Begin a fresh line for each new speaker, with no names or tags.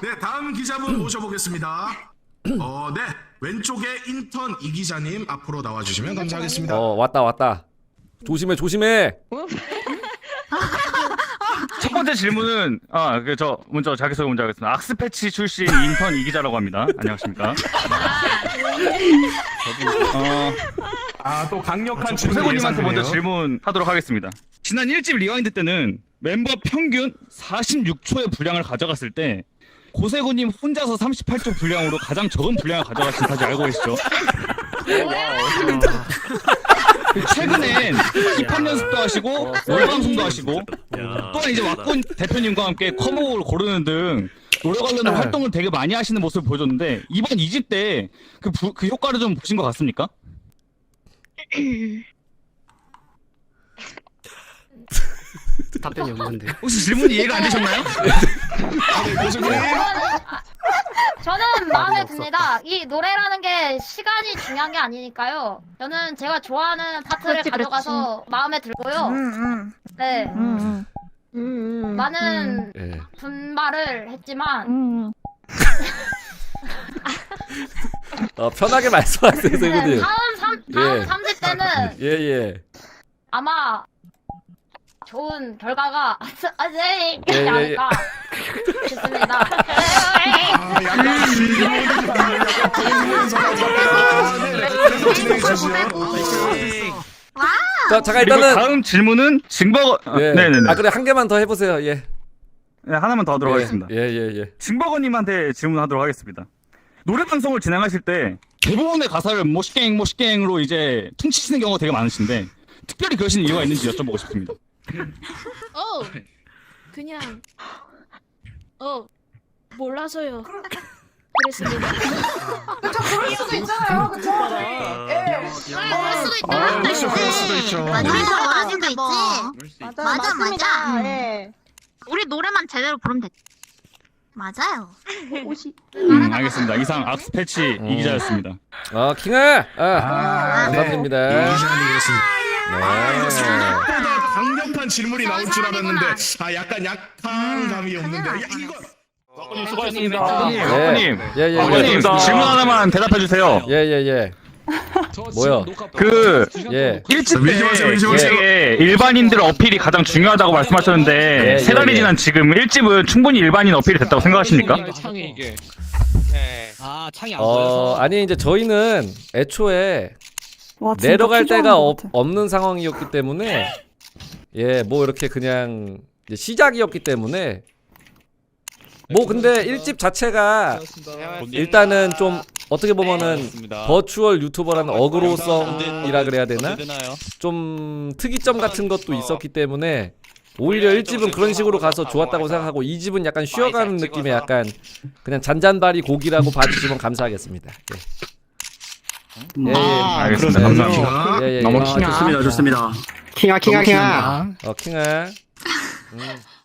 네, 다음 기자분 모셔보겠습니다. 어, 네. 왼쪽에 인턴 이 기자님 앞으로 나와주시면 감사하겠습니다.
어 왔다 왔다. 조심해 조심해.
첫 번째 질문은 아 그 저 먼저 자기소개 먼저 하겠습니다. 악스 패치 출신 인턴 이 기자라고 합니다. 안녕하십니까? 어,
아, 또 강력한
조세호님한테 먼저 질문하도록 하겠습니다. 지난 1집 리와인드 때는 멤버 평균 46초의 분량을 가져갔을 때 고세고님 혼자서 38초 분량으로 가장 적은 분량을 가져가신 사실 알고 계시죠? 최근엔 힙합 연습도 하시고 노래 방송도 하시고 또한 이제 왁군 대표님과 함께 커버곡을 고르는 등 노래 관련된 활동을 되게 많이 하시는 모습을 보여줬는데 이번 2집 때그 그 효과를 좀 보신 것 같습니까?
답변이 없는데.
혹시 질문이 이해가 안 되셨나요?
저는 마음에. 듭니다. 이 노래라는 게 시간이 중요한 게 아니니까요. 저는 제가 좋아하는 파트를
그렇지.
가져가서 마음에 들고요.
음,
네.
음, 음. 음, 음.
많은
예.
분발을 했지만
음.
어 편하게 말씀하세요
네,
세구님.
다음 삼 다음
예.
삼집 때는
예 예.
아마 좋은 결과가 아직
예,
있지
예, 예.
않을까 싶습니다.
아, 약간.
자 잠깐
그리고
일단은
다음 질문은 증거
예.
네네네
아 그래 한 개만 더 해보세요. 예.
네, 하나만 더 하도록 하겠습니다.
예 예 예.
증버거님한테 질문하도록 하겠습니다. 노래 방송을 진행하실 때 대부분의 가사를 모시갱 모시갱으로 이제 퉁치시는 경우가 되게 많으신데 특별히 그러시는 이유가 있는지 여쭤보고 싶습니다.
어 그냥 어 몰라서요 그랬습니다
그럴 수도 있잖아요, 그쵸? 예.
그럴 수도 있다.
아, 그렇죠. 그럴 수도 있죠.
맞아,
네.
맞아, 수도 있지.
맞아, 맞습니다.
맞아.
예.
우리 노래만 제대로 부르면 돼. 맞아요.
옷이.
음, 알겠습니다. 이상 악스 패치
음.
이 기자였습니다.
어 킹아. 아,
아, 네.
감사드립니다.
이 기자님이었습니다.
네.
강력한 질문이 나올 줄 알았는데, 아, 약간 약한 감이 없는데, 야, 이거.
수고하셨습니다.
네.
아버님,
예예
아버님
예.
질문 하나만 대답해 주세요.
예 예 예. 뭐요?
그
예.
1집
밀지 마세요, 밀지 마세요.
때 일반인들 어필이 가장 중요하다고 말씀하셨는데
예,
세
예,
달이
예.
지난 지금 1집은 충분히 일반인 어필이 됐다고 생각하십니까?
창이 이게. 아 창이 안
어
보여서.
아니 이제 저희는 애초에
와, 진짜
내려갈
필요한
데가
것
없,
같아.
없는 상황이었기 때문에 예 뭐 이렇게 그냥 이제 시작이었기 때문에. 뭐 근데 1집 자체가 일단은 좀 어떻게 보면은 버추얼 유튜버라는 어그로성이라 그래야 되나? 좀 특이점 같은 것도 있었기 때문에 오히려 1집은 그런 식으로 가서 좋았다고 생각하고 2집은 약간 쉬어가는 느낌의 약간 그냥 잔잔바리 곡이라고 봐주시면 감사하겠습니다. 예. 예, 예.
알겠습니다.
네.
감사합니다.
예, 예, 예.
너무
아, 좋습니다, 좋습니다. 킹아 킹아 킹아.
어 킹아. 음.